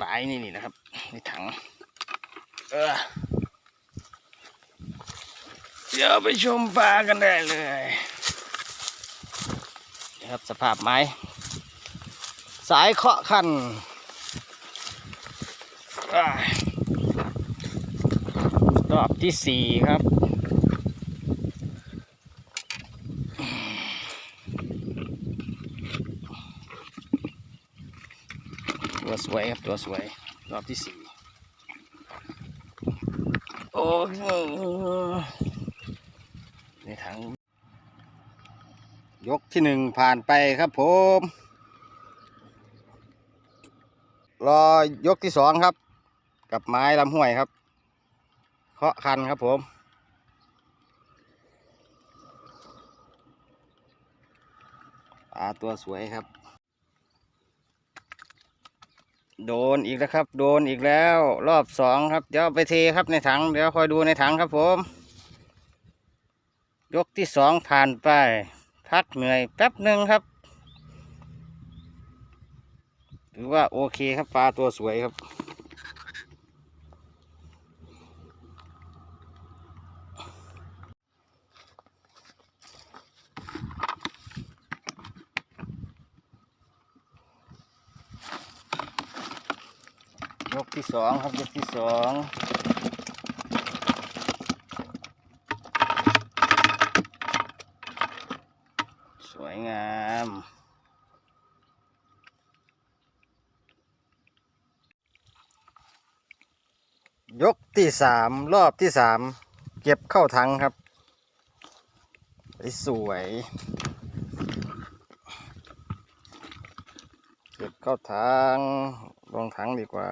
ปลายนี่นี่นะครับในถัง เออเดี๋ยวไปชมปลากันได้เลยนะครับสภาพไม้ สายเคาะคันรอบที่สี่ครับ ตัวสวยครับตัวสวยรอบที่สี่โอ้โหในถังยกที่หนึ่งผ่านไปครับผม รอยกที่สองครับ กับไม้ลำห้วยครับเคาะคันครับผมปลาตัวสวยครับ โดนอีกแล้วครับ โดนอีกแล้ว รอบสองครับ เดี๋ยวไปเทครับในถัง เดี๋ยวคอยดูในถังครับผม ยกที่สองผ่านไป พักเหนื่อยแป๊บหนึ่งครับถือว่าโอเคครับปลาตัวสวยครับ ยกที่สองครับยกที่สองสวยงามยกที่สามรอบที่สามเก็บเข้าถังครับ สวย เก็บเข้าถังลงถังดีกว่า